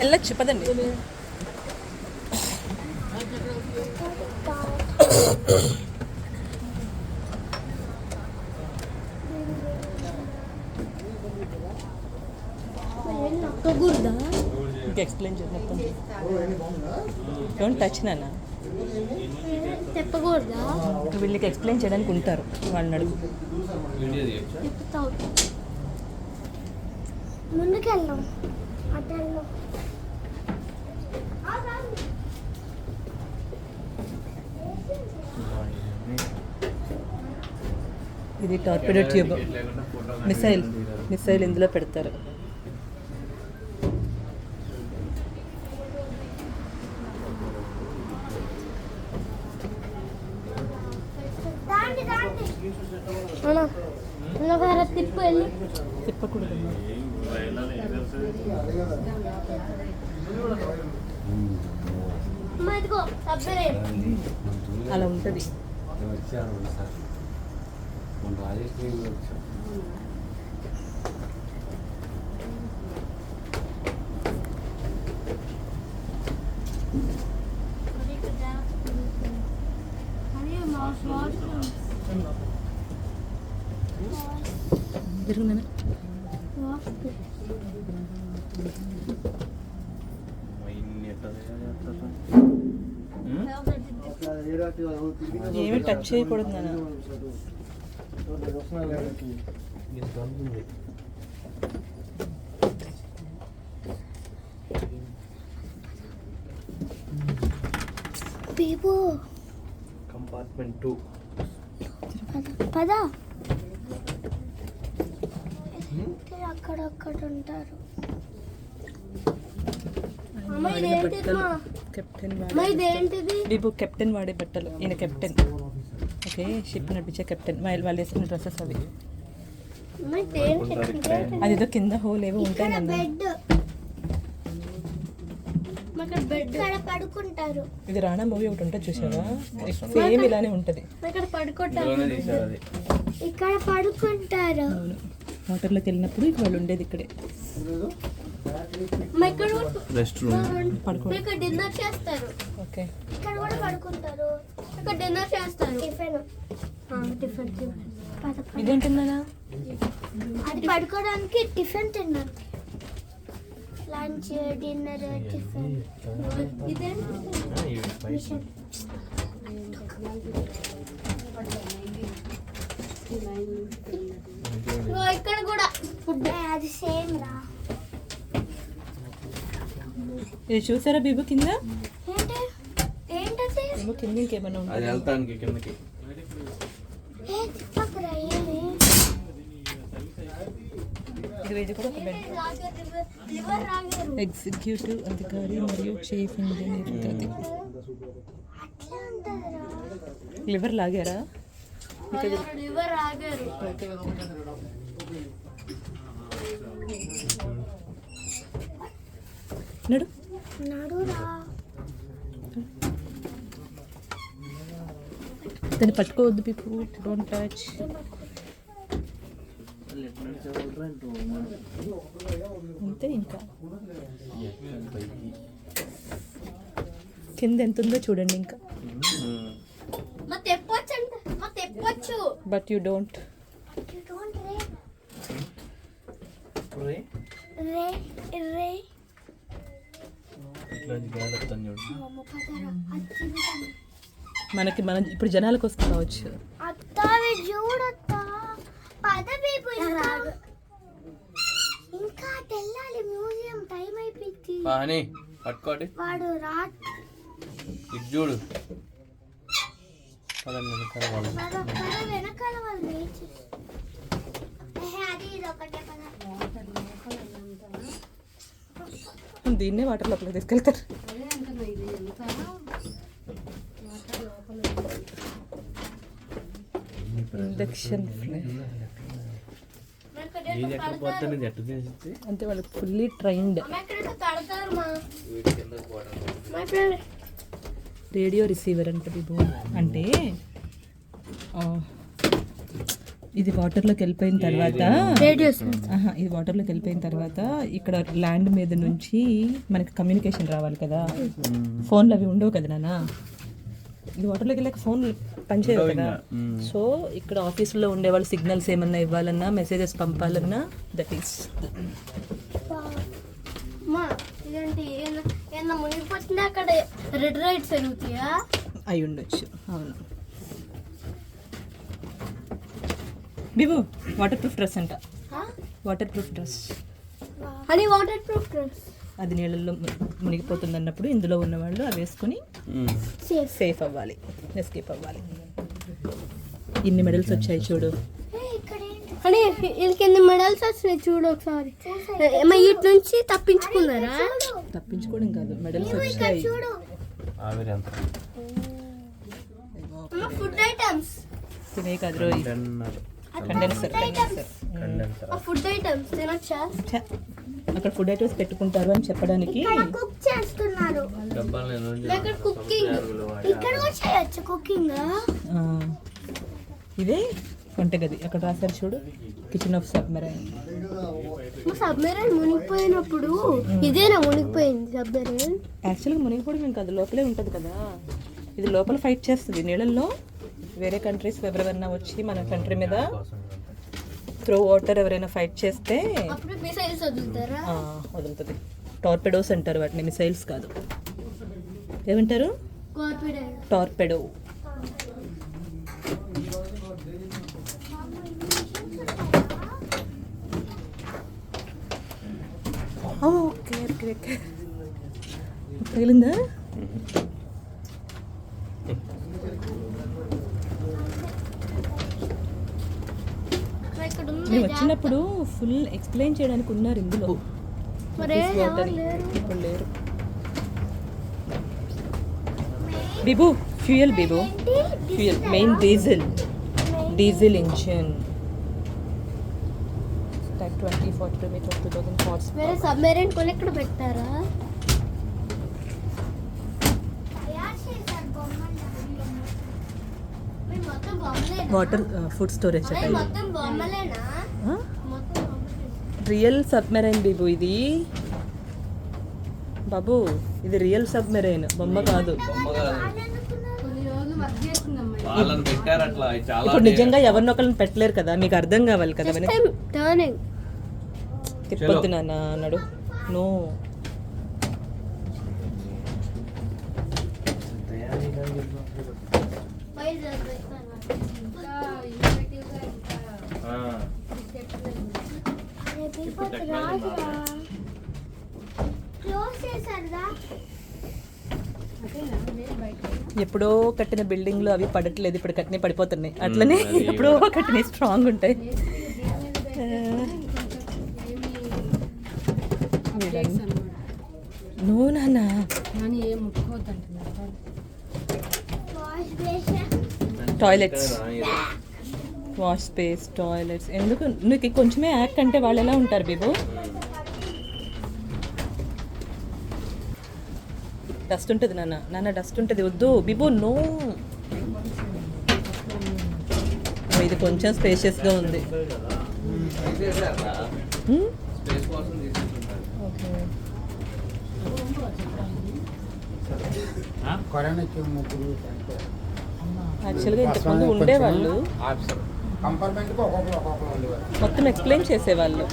వెళ్ళొచ్చు పదండి. ఇంకా ఎక్స్ప్లెయిన్ మొత్తం డోంట్ టచ్ నాన్న చెప్పకూడదా వీళ్ళకి ఎక్స్ప్లెయిన్ చేయడానికి ఉంటారు వాళ్ళని అడుగు. చెప్తావు. ఇది టార్పిడో ట్యూబ్. మిసైల్ మిసైల్ ఇందులో పెడతారు. తిప్పకూడదు అలా ఉంటుంది. మన రాజేష్ వచ్చాం తిరుగు నాన్న ఏమీ టచ్ చేయకూడదు నాన్న బీబు కంపార్ట్మెంట్ టూ పద. అక్కడక్కడ ఉంటారు. కెప్టెన్ వాడే బట్టలు. ఈయన కెప్టెన్ ఓకే షిప్ నడిపించే కెప్టెన్ వాళ్ళు వాళ్ళు వేసుకున్న డ్రెస్సెస్ అవి. ఇదేంటిది? అదేదో కింద హోల్ ఏవో ఉంటాయి ఇక్కడ నాన్న. బెడ్ ఇక్కడ బెడ్ ఇక్కడ పడుకుంటారు. ఇది రాణా మూవీ ఒకటి ఉంటుంది చూసావా? సేమ్ ఇలానే ఉంటుంది. ఇక్కడ పడుకుంటారు. ఇక్కడ పడుకుంటారు. వాటర్లోకి వెళ్ళినప్పుడు ఇక వాళ్ళు ఉండేది ఇక్కడే. ఇక్కడ రెస్ట్ రూమ్ ఇక్కడ డిన్నర్ చేస్తారు. ఓకే. ఇక్కడ కూడా పడుకుంటారు. ఇక్కడ డిన్నర్ చేస్తారు. టిఫిన్. టిఫిన్ పద. ఇదేంటిందా అది పడుకోవడానికి టిఫిన్ తిన్నాను లంచ్ డిన్నర్ టిఫిన్. ఇదేంటి? ఇదిగో ఇక్కడ కూడా. ఫుడ్ అది సేమ్ రా. ఇది చూసారా బీబు కింద? ఏమో కింద ఇంకేమైనా అది వెళ్తానికి కిందకి. ఇది కూడా ఎగ్జిక్యూటివ్ అధికారి మరియు చీఫ్ ఇంజనీర్ అట్లా ఉంటుందిరా లివర్ లాగారా? లివర్ నడు. దాన్ని పట్టుకోవద్దు పీపు డోంట్ టచ్ అంతే ఇంకా. కింద ఎంత ఉందో చూడండి ఇంకా. బట్ యూ డోంట్ రే రే. మనకి మనం ఇప్పుడు జనాలకు వస్తే కావచ్చు ఇంకా. తెల్లాలి మ్యూజియం టైం అయిపోయింది. పాని పట్టుకోటి. వాడు రా. ఇటు చూడు. పదండి వెనకాల వాళ్ళు పద పద వెనకాల వాళ్ళు లేచి. ఏహే, అది ఇది ఒకటే పద. దీన్నే వాటర్ లోపలికి తీసుకెళ్తారు. ఇండక్షన్ అంటే వాళ్ళు ఫుల్లీ ట్రైన్డ్ రేడియో రిసీవర్ అంటే అంటే ఇది వాటర్లోకి వెళ్ళిపోయిన తర్వాత రేడియోస్ ఆహా, ఇది వాటర్లోకి వెళ్ళిపోయిన తర్వాత ఇక్కడ ల్యాండ్ మీద నుంచి మనకి కమ్యూనికేషన్ రావాలి కదా. ఫోన్లు అవి ఉండవు కదా నాన్న. ఇది వాటర్లోకి వెళ్ళాక ఫోన్ పనిచేయవు కదా. సో ఇక్కడ ఆఫీసులో ఉండే వాళ్ళు సిగ్నల్స్ ఏమన్నా ఇవ్వాలన్నా మెసేజెస్ పంపాలన్నా దట్ ఈస్ అయి ఉండొచ్చు. అవును. వివో వాటర్ ప్రూఫ్ డ్రెస్ అంట. వాటర్ ప్రూఫ్ డ్రెస్ అని వాటర్ ప్రూఫ్ డ్రెస్ అది నీళ్ళల్లో మునిగిపోతుంది అన్నప్పుడు ఇందులో ఉన్న వాళ్ళు అవి వేసుకొని సేఫ్ సేఫ్ అవ్వాలి. ఎస్కేప్ అవ్వాలి. ఇన్ని మెడల్స్ వచ్చాయి చూడు. అని వీళ్ళకి ఎన్ని మెడల్స్ వచ్చినాయి చూడు ఒకసారి. ఏమో వీటి నుంచి తప్పించుకున్నారా? తప్పించుకోవడం కాదు మెడల్స్ వచ్చాయి. ఫుడ్ ఐటమ్స్ తినే కాదు condenser condenser condenser food items తినొచ్చా ఛ, అక్కడ ఫుడ్ ఐటమ్స్ పెట్టుకుంటారు అని చెప్పడానికి కుక్ చేస్తున్నారు. డబ్బాలు నేను ఇక్కడ కుకింగ్ ఇక్కడ కూడా చేయొచ్చు కుకింగ్ ఇదే వంటగది అక్కడ రాశారు చూడు కిచెన్ ఆఫ్ సబ్మెరైన్ సబ్మెరైన్ మునిగిపోయినప్పుడు ఇదేనా మునిగిపోయింది సబ్మెరైన్ యాక్చువల్గా మునిగిపోవడం కాదు లోపలే ఉంటుంది కదా. ఇది లోపల ఫైట్ చేస్తుంది నీళ్ళల్లో. వేరే కంట్రీస్ ఎవరెవరైనా వచ్చి మన కంట్రీ మీద త్రో వాటర్ ఎవరైనా ఫైట్ చేస్తే వదులుతుంది. టార్పెడోస్ అంటారు వాటిని మిసైల్స్ కాదు. ఏమంటారు? Torpedo okay okay okay. తగిలిందా ఇక్కడ ఉంది మేము వచ్చినప్పుడు ఫుల్ ఎక్స్ప్లెయిన్ చేయడానికి ఉన్నారు ఇందులో. ఇప్పుడు లేరు. Bibu fuel Bibu. Fuel main diesel. Diesel engine. Type twenty forty two meter two thousand farts వేరే సబ్మెరైన్ ఇక్కడ పెట్టారా? వాటర్ ఫుడ్ స్టోరేజ్ అరే, మొత్తం బొమ్మలేనా? మొత్తం బొమ్మలేనా? రియల్ సబ్మెరైన్ బిబు ఇది. బాబు ఇది రియల్ సబ్మెరైన్ బొమ్మ కాదు. ఇప్పుడు నిజంగా ఎవరినొకరిని పెట్టలేరు కదా మీకు అర్థం కావాలి కదా. తిప్పొద్దు నాన్న అన్నాడు. నో. ఎప్పుడో కట్టిన బిల్డింగ్లు అవి పడట్లేదు ఇప్పుడు కట్టిన పడిపోతున్నాయి. అట్లనే ఎప్పుడో కట్టినవి స్ట్రాంగ్ ఉంటాయి. నో నాన్న. ఇది. వాష్ స్పేస్ టాయిలెట్స్ ఎందుకు? నీకు కొంచెమే యాక్ అంటే వాళ్ళు ఎలా ఉంటారు బీబు? డస్ట్ ఉంటుంది నాన్న. నాన్న డస్ట్ ఉంటుంది. వద్దు. బిబు నో ఇది కొంచెం స్పేషియస్గా ఉంది. ఓకే యాక్చువల్గా ఇంతకుముందు ఉండేవాళ్ళు. మొత్తం ఎక్స్ప్లెయిన్ చేసేవాళ్ళు.